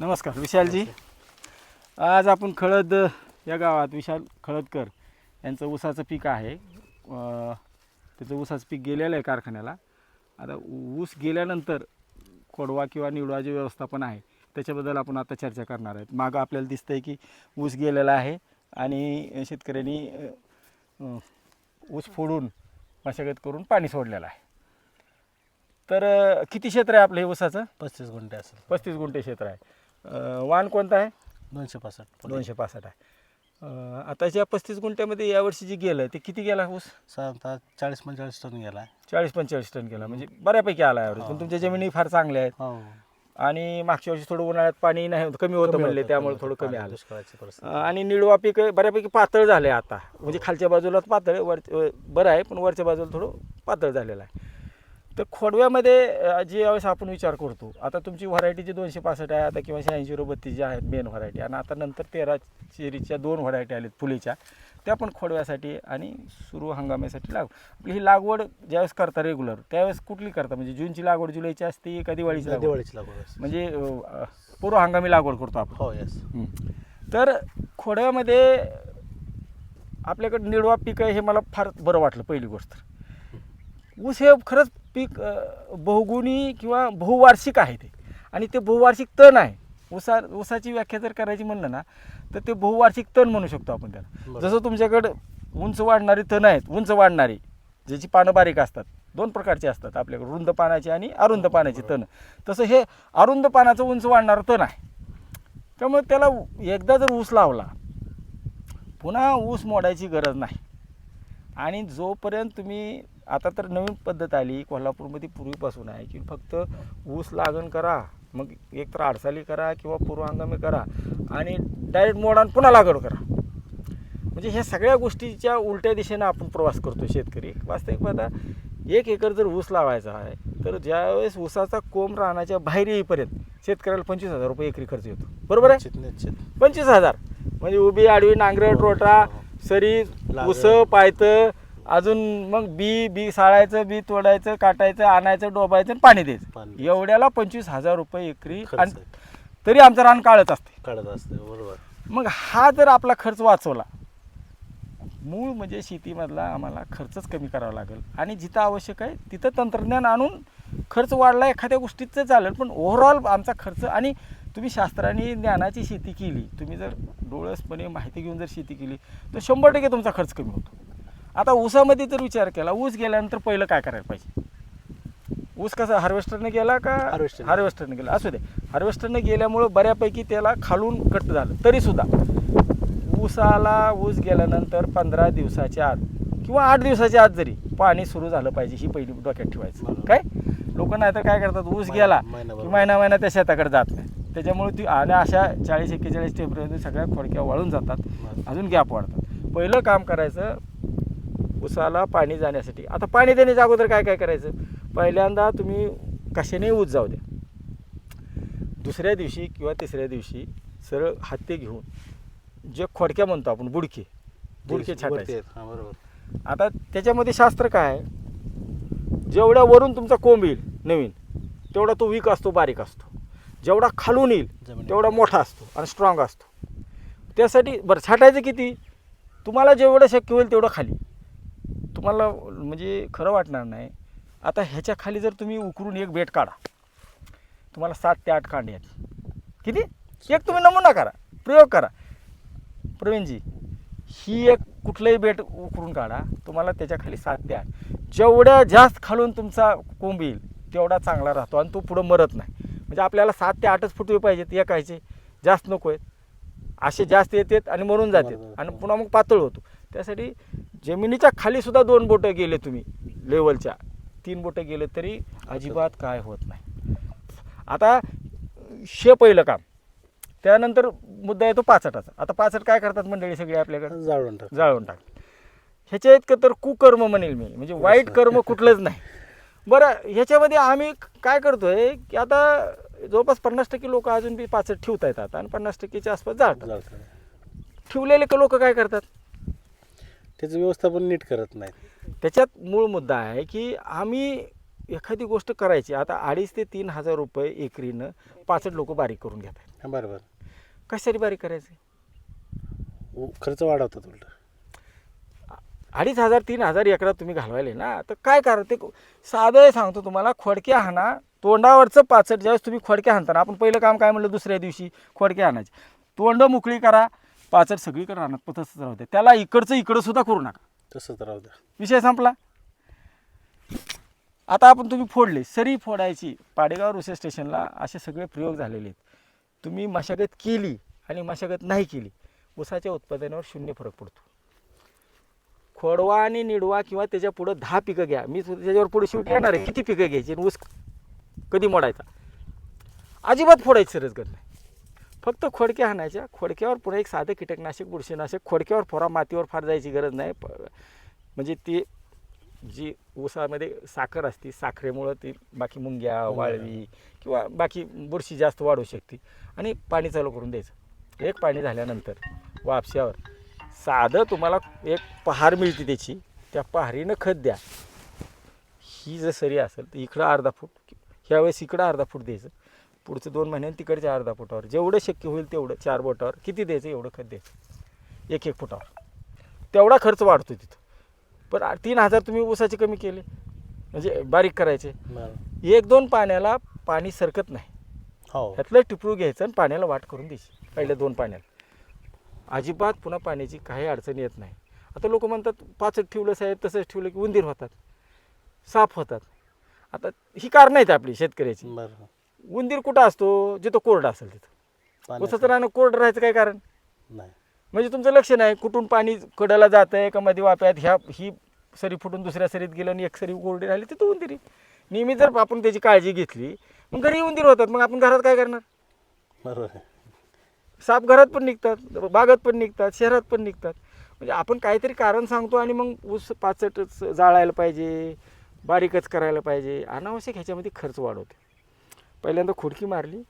नमस्कार विशालजी. आज आपण खळद या गावात विशाल खळदकर यांचं ऊसाचं पीक आहे. त्याचं ऊसाचं पीक गेलेलं आहे कारखान्याला. आता ऊस गेल्यानंतर खोडवा किंवा निवडवा जे व्यवस्थापन आहे त्याच्याबद्दल आपण आता चर्चा करणार आहेत. मागं आपल्याला दिसतं आहे की ऊस गेलेला आहे आणि शेतकऱ्यांनी ऊस फोडून मशागत करून पाणी सोडलेलं आहे. तर किती क्षेत्र आहे आपलं हे ऊसाचं? पस्तीस गुंठे असेल पस्तीस गुंठे क्षेत्र आहे. अं, वाण कोणतं आहे? दोनशे पासष्ट दोनशे पासष्ट आहे. अं, आताच्या पस्तीस गुंठ्यामध्ये यावर्षी जे गेलं ते किती गेला ऊस? साधारणतः चाळीस पंचेचाळीस टन गेला चाळीस पंचेचाळीस टन गेला. म्हणजे बऱ्यापैकी आला यावर्षी. पण हो. तुमच्या जमिनी फार चांगल्या आहेत. हो. आणि मागच्या वर्षी थोडं उन्हाळ्यात पाणी नाही कमी होतं म्हणले त्यामुळे थोडं. कमी पाणी आलं. दुष्काळाची परिस्थिती. अं, आणि निळवा पीक बऱ्यापैकी पातळ झालं आहे आता. म्हणजे खालच्या बाजूला पातळ वर वर- बरं आहे पण वरच्या बाजूला थोडं पातळ झालेलं आहे. तर खोडव्यामध्ये अं, जे यावेळेस आपण विचार करतो आता तुमची व्हरायटी जी दोनशे पासष्ट आहे आता किंवा शहाऐंशी बत्तीस ज्या आहेत मेन व्हरायटी आणि आता नंतर तेरा चेरीच्या दोन व्हरायटी आल्यात फुलीच्या. त्या पण खोडव्यासाठी आणि सुरू हंगामासाठी लाग. आपली ही लागवड ज्यावेळेस करता रेग्युलर त्यावेळेस कुठली करता? म्हणजे जूनची लागवड जुलैची असते का दिवाळीची लागवड? दिवाळीची लागवड असते. म्हणजे अं, पूर्व हंगामी लागवड करतो आपण. हो येस हं. तर खोड्यामध्ये आपल्याकडे निडवा पीक आहे हे मला फार बरं वाटलं पहिली गोष्ट. ऊस हे खरंच पीक बहुगुणी किंवा बहुवार्षिक आहे ते. आणि ते बहुवार्षिक तण आहे. ऊसा ऊसाची व्याख्या जर करायची म्हणलं ना तर ते बहुवार्षिक तण म्हणू शकतो आपण त्याला. जसं तुमच्याकडं उंच वाढणारी तण आहेत उंच वाढणारी ज्याची पानं बारीक असतात दोन प्रकारचे असतात आपल्याकडे रुंद पानाची आणि अरुंद पानाची तण. तसं हे अरुंद पानाचं उंच वाढणारं तण आहे. त्यामुळे त्याला एकदा जर ऊस लावला पुन्हा ऊस मोडायची गरज नाही. आणि जोपर्यंत तुम्ही आता तर नवीन पद्धत आली कोल्हापूरमध्ये पूर्वीपासून आहे की फक्त ऊस लागण करा मग एक तर आडसाली करा किंवा पूर्व हंगामी करा आणि डायरेक्ट मोडा आणि पुन्हा लागवड करा. म्हणजे ह्या सगळ्या गोष्टीच्या उलट्या दिशेनं आपण प्रवास करतो शेतकरी. वास्तविक पाहता एक एकर जर ऊस लावायचा आहे तर ज्यावेळेस ऊसाचा कोंब रानाच्या बाहेर येईपर्यंत शेतकऱ्याला पंचवीस हजार रुपये एकरी खर्च येतो. बरोबर आहे? निश्चित पंचवीस हजार. म्हणजे उभी आडवी नांगरट हो, रोटा हो. सरी लागण. उस पायतं अजून मग बी बी साळायचं बी तोडायचं काटायचं आणायचं डोबायचं आणि पाणी द्यायचं. एवढ्याला पंचवीस हजार रुपये एकरी खर्च आणि आहे. तरी आमचं रान काढत असते. काढत असते बरोबर. मग हा जर आपला खर्च वाचवला मूळ म्हणजे शेतीमधला आम्हाला खर्चच कमी करावा लागेल. आणि जिथं आवश्यक आहे तिथं तंत्रज्ञान आणून खर्च वाढला एखाद्या गोष्टीचं चालेल पण ओव्हरऑल आमचा खर्च आणि तुम्ही शास्त्राने ज्ञानाची शेती केली तुम्ही जर डोळसपणे माहिती घेऊन जर शेती केली तर शंभर टक्के तुमचा खर्च कमी होतो. आता ऊसामध्ये जर विचार केला. ऊस गेल्यानंतर पहिलं काय करायला पाहिजे? ऊस कसा हार्वेस्टरने गेला का ने. हार्वेस्टरने गेला? असू दे. हार्वेस्टरने गेल्यामुळं बऱ्यापैकी त्याला खालून कट झालं. तरीसुद्धा ऊसाला ऊस गेल्यानंतर पंधरा दिवसाच्या आत किंवा आठ दिवसाच्या आत जरी पाणी सुरू झालं पाहिजे ही पहिली डोक्यात ठेवायचं. काय? लोक नाही तर काय करतात? ऊस गेला. की महिना महिना त्या शेताकडे जात नाही. त्याच्यामुळे ती आणि अशा चाळीस एक्केचाळीस टेम्परेचर सगळ्या खोडक्या वाळून जातात. अजून गॅप वाढतात. पहिलं काम करायचं ऊसाला पाणी जाण्यासाठी. आता पाणी देण्याच्या अगोदर काय काय करायचं? पहिल्यांदा तुम्ही कशाने ऊस जाऊ द्या. दुसऱ्या दिवशी किंवा तिसऱ्या दिवशी सरळ हत्ती घेऊन जे खोडक्या म्हणतो आपण बुडके बुडके छाटायचे. हा, बरोबर. आता त्याच्यामध्ये शास्त्र काय आहे? जेवढ्या वरून तुमचा कोंब येईल नवीन तेवढा तो वीक असतो बारीक असतो. जेवढा खालून येईल. तेवढा मोठा असतो आणि स्ट्रॉंग असतो. त्यासाठी बरं छाटायचं किती? तुम्हाला जेवढं शक्य होईल तेवढं खाली. तुम्हाला म्हणजे खरं वाटणार नाही. आता ह्याच्या खाली जर तुम्ही उकरून एक बेट काढा तुम्हाला सात ते आठ कांडे आहेत. किती? एक तुम्ही नमुना करा प्रयोग करा. प्रवीणजी ही एक कुठलंही बेट उकरून काढा तुम्हाला त्याच्याखाली सात ते आठ. जेवढ्या जास्त खालून तुमचा कोंब येईल तेवढा चांगला राहतो आणि तो पुढं मरत नाही. म्हणजे आपल्याला सात ते आठच फुटवे पाहिजेत एकायचे. जास्त नको आहेत. असे जास्त येतात आणि मरून जातात. आणि पुन्हा मग पातळ होतो. त्यासाठी जमिनीच्या खाली सुद्धा दोन बोटं गेले तुम्ही लेवलच्या. तीन बोटं गेले तरी अजिबात काय होत नाही. आता शे पहिलं काम. त्यानंतर मुद्दा येतो पाचटाचा. आता पाचट काय करतात मंडळी सगळी आपल्याकडे? जाळून टाक जाळून टाक ह्याच्या इतकं तर कुकर्म म्हणेल मी. म्हणजे वाईट कर्म कुठलंच नाही. बरं ह्याच्यामध्ये आम्ही काय करतोय की आता जवळपास पन्नास टक्के लोक अजून बी पाचट ठेवता येतात आणि पन्नास टक्केच्या आसपास जाळतात. जाळतात. ठेवलेले लोक काय करतात? त्याचं व्यवस्थापन नीट करत नाही त्याच्यात मूळ मुद्दा आहे की आम्ही एखादी गोष्ट करायची आता अडीच ते तीन हजार रुपये एकरीनं पाचट लोक बारीक करून घेतात. हा, बरं बरं कशासाठी बारीक करायचं? उ- खर्च वाढवतात उलट. अडीच हजार तीन हजार एकरात तुम्ही घालवायले ना तर काय कारण? ते साधं सांगतो तुम्हाला खोडके हाणा तोंडावरचं पाचट ज्यावेळेस तुम्ही खोडके हाणताना आपण पहिलं काम काय म्हणलं दुसऱ्या दिवशी? खोडके हाणायचे. तोंड मोकळी करा पाचट सगळीकडे राहणार पण तसंच राहू द्या. त्याला इकडचं इकडं सुद्धा करू नका. तसंच राहू द्या. विषय संपला. आता आपण तुम्ही फोडले सरी फोडायची. पाडेगाव रुसे स्टेशनला असे सगळे प्रयोग झालेले आहेत. तुम्ही मशागत केली आणि मशागत नाही केली ऊसाच्या उत्पादनावर शून्य फरक पडतो. खोडवा आणि निडवा किंवा त्याच्या पुढं दहा पिकं घ्या. मी त्याच्यावर पुढे शेवटी येणार आहे. किती पिकं घ्यायची आणि ऊस कधी मोडायचा? अजिबात फोडायची सरच गत नाही. फक्त खोडक्या हाणायच्या खोडक्यावर पुन्हा एक साधं कीटकनाशक बुरशीनाशक खोडक्यावर फोरा मातीवर फार जायची गरज नाही. प- म्हणजे ती जी ऊसामध्ये साखर असते साखरेमुळं ती बाकी मुंग्या वाळवी किंवा बाकी बुरशी जास्त वाढू शकते. आणि पाणी चालू करून द्यायचं. एक पाणी झाल्यानंतर वापशावर साधं तुम्हाला एक पहार मिळते त्याची. त्या पहारीनं खत द्या. ही जर सरी असेल तर इकडं अर्धा फूट ह्यावेळेस इकडं अर्धा फूट द्यायचं. पुढचं दोन महिन्यांनी तिकडच्या अर्धा फुटावर. जेवढं शक्य होईल तेवढं चार बोटावर. किती द्यायचं एवढं खत द्यायचं. एक एक फुटावर. तेवढा खर्च वाढतो तिथं. पण तीन हजार तुम्ही ऊसाचे कमी केले. म्हणजे बारीक करायचे. एक दोन पाण्याला पाणी सरकत नाही. हो. ह्यातलं टिपरू घ्यायचं आणि पाण्याला वाट करून द्यायची. पहिल्या दोन पाण्याला. अजिबात पुन्हा पाण्याची काही अडचण येत नाही. आता लोक म्हणतात पाचट ठेवलं साहेब तसंच ठेवलं की उंदीर होतात. साफ होतात. आता ही कारणं आहेत आपली शेतकऱ्याची. बरं. उंदीर कुठं असतो? जिथं कोरडं असेल तिथं. पाण्याचं- उसाचं राहणं कोरडं राहायचं काय कारण? नाही. म्हणजे तुमचं लक्ष नाही कुठून पाणी कडाला जात आहे का मध्ये वाप्यात? ह्या ही सरी फुटून दुसऱ्या सरीत गेलं आणि एक सरी कोरडी राहिली तिथं उंदिरी नेहमी जर आपण त्याची काळजी घेतली मग घरी उंदीर होतात मग आपण घरात काय करणार? बरोबर आहे. साप घरात पण निघतात बागात पण निघतात शहरात पण निघतात. म्हणजे आपण काहीतरी कारण सांगतो आणि मग ऊस पाचटच जाळायला पाहिजे बारीकच करायला पाहिजे. अनावश्यक ह्याच्यामध्ये खर्च वाढवते. पहिल्यांदा खुडकी मारली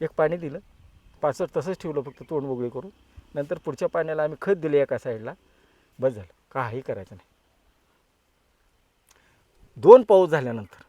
एक पाणी दिलं पाचट तसंच ठेवलं फक्त तोंड वगळे करून. नंतर पुढच्या पाण्याला आम्ही खत दिले एका साईडला. बस झालं. काही करायचं नाही. दोन पाऊस झाल्यानंतर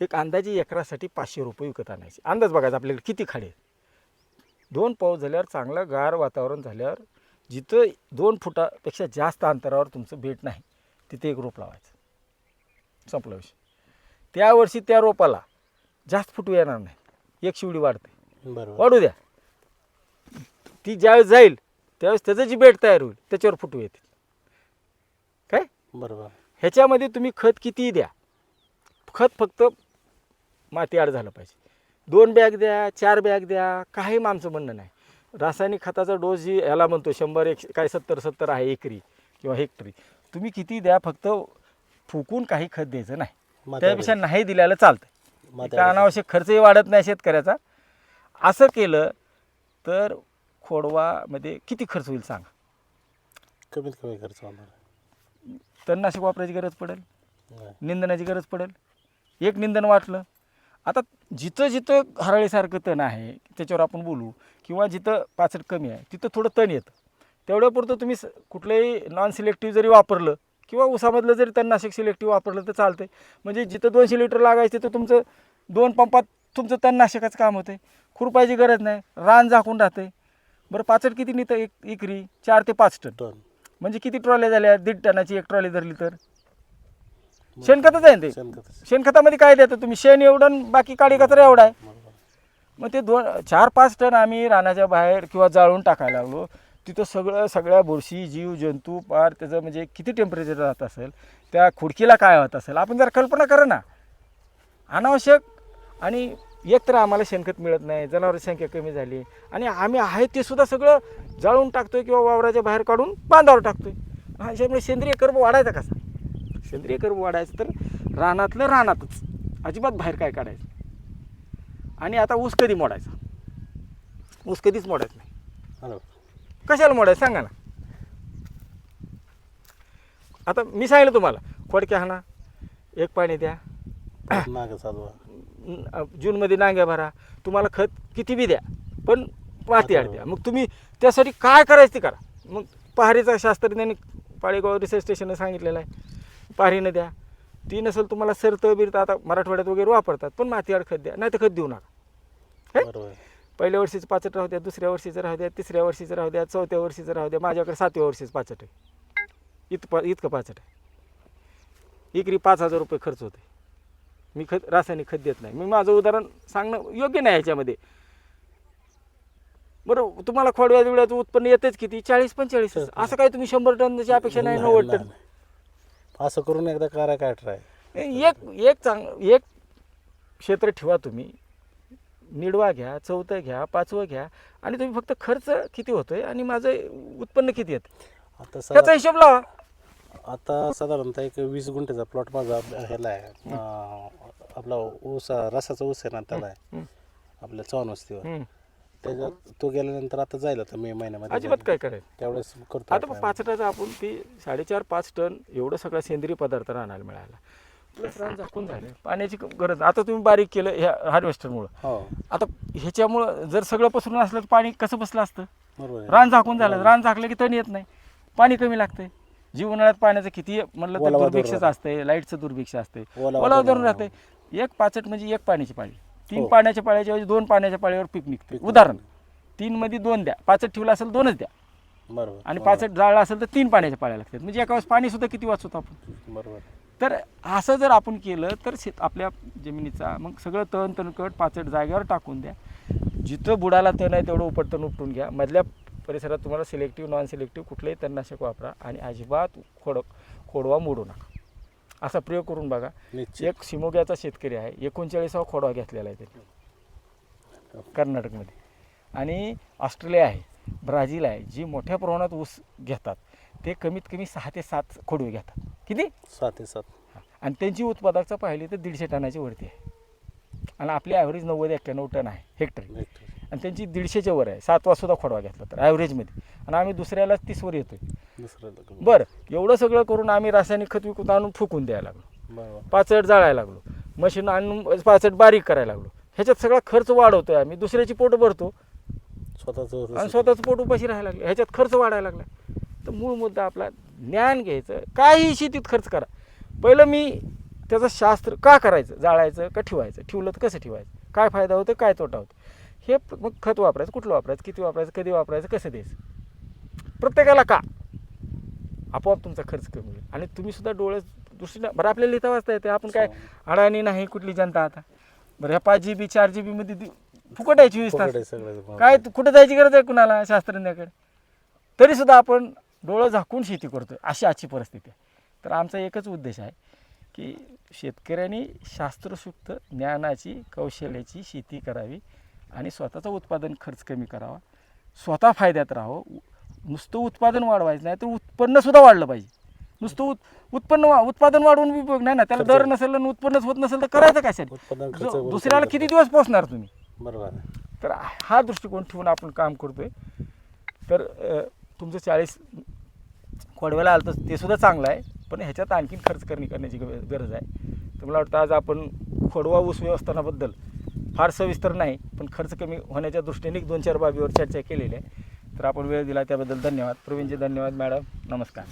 एक अंदाजे एकरासाठी पाचशे रुपये विकत आणायचे. अंदाज बघायचा आपल्याकडे किती खाडे आहेत. दोन पाऊस झाल्यावर चांगलं गार वातावरण झाल्यावर जिथं दोन फुटापेक्षा जास्त अंतरावर तुमचं बेट नाही तिथे एक रोप लावायचं. संपला विषय. त्या वर्षी त्या रोपाला जास्त फुटू येणार नाही. एक शिवडी वाढते. बरोबर. वाढू द्या. ती ज्यावेळेस जाईल त्यावेळेस त्याचं जी बेट तयार होईल त्याच्यावर फुटू येते काय? बरोबर. ह्याच्यामध्ये तुम्ही खत कितीही द्या. खत फक्त माती आड झालं पाहिजे. दोन बॅग द्या चार बॅग द्या काही आमचं म्हणणं नाही. रासायनिक खताचा डोस जी याला म्हणतो शंभर एक काय सत्तर सत्तर आहे एकरी किंवा हेक्टरी. तुम्ही किती द्या फक्त फुकून काही खत द्यायचं नाही. त्यापेक्षा नाही दिल्याला चालतं इथं अनावश्यक खर्चही वाढत नाही शेतकऱ्याचा. असं केलं तर खोडवामध्ये किती खर्च होईल सांगा? कमीत कमी खर्च होणार. तणनाशक वापरायची गरज पडेल? निंदनाची गरज पडेल? एक निंदन वाटलं. आता जिथं जिथं हराळीसारखं तण आहे त्याच्यावर आपण बोलू. किंवा जिथं पाचट कमी आहे तिथं थोडं तण येतं. तेवढ्यापुरतं तुम्ही स- कुठलंही नॉन सिलेक्टिव्ह जरी वापरलं किंवा उसामधलं जरी तणनाशक सिलेक्टिव्ह वापरलं तर चालतंय. म्हणजे जिथं दोनशे लिटर लागायचं तिथं तुमचं दोन पंपात तुमचं तणनाशकाचं काम होतं खुरपायची गरज नाही रान झाकून राहते बरं पाचट किती निघतं एक एकरी? चार ते पाच टन. टन. म्हणजे किती ट्रॉल्या झाल्या? दीड टनाची एक ट्रॉली धरली तर. शेणखतच आहे ना ते? शेणखत शेणखतामध्ये काय देतं तुम्ही? शेण एवढं आणि बाकी काडी कचरा एवढा आहे. बरोबर मग ते दोन चार पाच टन आम्ही रानाच्या बाहेर किंवा जाळून टाकायला लागलो. तिथं सगळं सगळ्या बुरशी जीव जंतू पार त्याचं म्हणजे किती टेम्परेचर राहत असेल त्या खुडकीला काय होत असेल आपण जरा कल्पना करा ना. अनावश्यक आणि एक तर आम्हाला शेणखत मिळत नाही जनावरांची संख्या कमी झाली आणि आम्ही आहे ते सुद्धा सगळं जाळून टाकतोय किंवा वावराच्या बाहेर काढून बांधावर टाकतोय. ह्याच्यामुळे सेंद्रिय कर्ब वाढायचा कसा? सेंद्रिय कर्ब वाढायचं तर रानातलं रानातच अजिबात बाहेर काय काढायचं? आणि आता ऊस कधी मोडायचा? ऊस कधीच मोडायचं नाही. हॅलो. कशाला मोडायचं? सांगा ना. आता मी सांगितलं तुम्हाला खोडक्या हाणा एक पाणी द्या. नाग साधवा न- जूनमध्ये नांग्या भरा तुम्हाला खत किती बी द्या पण माती आड द्या. मग तुम्ही त्यासाठी काय करायचं ते करा. मग पहारीचा शास्त्रज्ञांनी पाळेगाव रिसर्च स्टेशननं सांगितलेलं आहे पहारीनं द्या. ती नसेल तुम्हाला सरतं बिरतं आता मराठवाड्यात वगैरे वापरतात पण माती आड खत द्या नाही तर खत देऊ नका. हे? बरोबर आहे. पहिल्या वर्षीचं पाचट राहू द्या दुसऱ्या वर्षीचं राहू द्या तिसऱ्या वर्षीचं राहू द्या चौथ्या वर्षीचं राहू द्या माझ्याकडे सातव्या वर्षीचं पाचट आहे. इतकं इतकं पाचट आहे. एकरी पाच हजार रुपये खर्च होते मी खत रासायनिक खत देत नाही. मी माझं उदाहरण सांगणं योग्य नाही याच्यामध्ये. बरं तुम्हाला खोडव्या बिवड्याचं उत्पन्न येतेच किती? चाळीस पंचेचाळीस. असं काय तुम्ही शंभर टनची अपेक्षा नाही नव्वद टन. असं करून एकदा करा काय ट्राय एक एक चांग एक क्षेत्र ठेवा तुम्ही. निडवा घ्या चौथं घ्या पाचवं घ्या. आणि तुम्ही फक्त खर्च किती होतोय आणि माझं उत्पन्न किती येतं आता त्याचा हिशोब लावा. आता साधारणतः एक वीस गुंठेचा प्लॉट माझा ह्याला आहे. अं, आपला ऊस रसाचा ऊस आहे ना त्याला आहे. आपल्या चव्हाण वस्तीवर. हम्म. त्याच्यात तो गेल्यानंतर आता जाईल आता मे महिन्यामध्ये. अजिबात. काय करायचं? त्यावेळेस करतो आता try. पाचटाचं आपण ती साडेचार पाच टन एवढं सगळं सेंद्रिय पदार्थ राहणार मिळाला प्लस रान झाकून झालं पाण्याची गरज. आता तुम्ही बारीक केलं ह्या हार्वेस्टरमुळं. हो. आता ह्याच्यामुळं जर सगळं पसरून असलं तर पाणी कसं बसलं असतं? बरोबर. रान झाकून झालं. रान झाकलं की तण येत नाही. पाणी कमी लागतंय. जीव उन्हाळ्यात पाण्याचं किती म्हणलं तर ओलावा दुर्भिक्षच धरून असते लाईटचं दुर्भिक्ष असते ओलावा ओलावा धरून राहते एक पाचट म्हणजे एक पाण्याची पाळी. तीन हो. पाण्याच्या पाळ्याच्या ऐवजी दोन पाण्याच्या पाळीवर पीक निघते पीक उदाहरण. तीन मध्ये दोन द्या. पाचट ठेवलं असेल दोनच द्या. बरोबर. आणि हो, पाचट जाळलं असेल तर तीन पाण्याच्या पाळ्या लागतात. म्हणजे एका वेळेस पाणी सुद्धा किती वाचवतो आपण? बरोबर. तर असं जर आपण केलं तर शेत आपल्या जमिनीचा मग सगळं तण तणकट पाचट जागेवर टाकून द्या. जिथं बुडाला तण आहे तेवढं उपटतण उपटून घ्या. मधल्या परिसरात तुम्हाला सिलेक्टिव्ह नॉन सिलेक्टिव्ह कुठलंही तणनाशक वापरा आणि अजिबात खोड खोडवा मोडू नका. असा प्रयोग करून बघा. एक शिमोग्याचा शेतकरी आहे. एकोणचाळीसावा खोडवा घेतलेला आहे त्यांनी. कर्नाटकमध्ये. आणि ऑस्ट्रेलिया आहे ब्राझील आहे जी मोठ्या प्रमाणात ऊस घेतात. ते कमीत कमी सहा ते सात खोडवे घेतात. किती? सात ते सात. आणि त्यांची उत्पादकता पाहिली तर दीडशे टनाची वरती आहे. आणि आपली ॲव्हरेज नव्वद एक्क्याण्णव टन आहे हेक्टरी. आणि त्यांची दीडशेच्या वर आहे. सातवा सुद्धा खोडवा घेतला तर ॲव्हरेजमध्ये आणि आम्ही दुसऱ्याला तीसवर येतोय. बरं एवढं सगळं करून आम्ही रासायनिक खत विकून आणून फुकून द्यायला लागलो. पाचट जाळायला लागलो. मशीन आणून पाचट बारीक करायला लागलो. ह्याच्यात सगळा खर्च वाढवतोय आम्ही. दुसऱ्याची पोट भरतो. स्वतःच आणि स्वतःचं पोट उपाशी राहायला लागलं. ह्याच्यात खर्च वाढायला लागला. तर मूळ मुद्दा आपला ज्ञान घ्यायचं. काही शेतीत खर्च करा. पहिलं मी त्याचं शास्त्र का करायचं? जाळायचं का ठेवायचं? ठेवलं तर कसं ठेवायचं? काय फायदा होतो? काय तोटा होतो? हे मग खत वापरायचं कुठलं वापरायचं? किती वापरायचं? कधी वापरायचं? कसं द्यायचं? प्रत्येकाला का? आपोआप तुमचा खर्च कमी होईल. आणि तुम्ही सुद्धा डोळे दृष्टीनं बरं आपल्याला लिहिता वाचता येते. आपण काय अडाणी नाही कुठली जनता आता? बरं ह्या पाच जी बी चार जी बीमध्ये फुकट आहे चोवीस तास काय कुठं जायची गरज आहे कुणाला? शास्त्रज्ञाकडे? तरी सुद्धा आपण डोळं झाकून शेती करतोय अशी आजची परिस्थिती आहे. तर आमचा एकच उद्देश आहे की शेतकऱ्यांनी शास्त्रशुक्त ज्ञानाची कौशल्याची शेती करावी आणि स्वतःचं उत्पादन खर्च कमी करावा. स्वतः फायद्यात राहावं. नुसतं उत्पादन वाढवायचं नाही तर उत्पन्न सुद्धा वाढलं पाहिजे. नुसतं उत उत्पन्न वा- उत्पादन वाढवून बघ नाही ना त्याला. दर नसेल आणि उत्पन्नच होत नसेल तर करायचं जो- भरपूर दुसऱ्याला करतो. किती दिवस पोचणार तुम्ही? बरोबर आहे. तर हा दृष्टिकोन ठेवून आपण काम करतोय. तर तुमचं चाळीस खोडव्याला आलं तर ते सुद्धा चांगलं आहे पण ह्याच्यात आणखीन खर्च करणे करण्याची ग- गरज आहे. तर मला वाटतं आज आपण खोडवा ऊस व्यवस्थानाबद्दल फार सविस्तर नाही पण खर्च कमी होण्याच्या दृष्टीने दोन चार बाबीवर चर्चा केलेली आहे. तर आपण वेळ दिला त्याबद्दल धन्यवाद. प्रवीणजी धन्यवाद मॅडम. नमस्कार.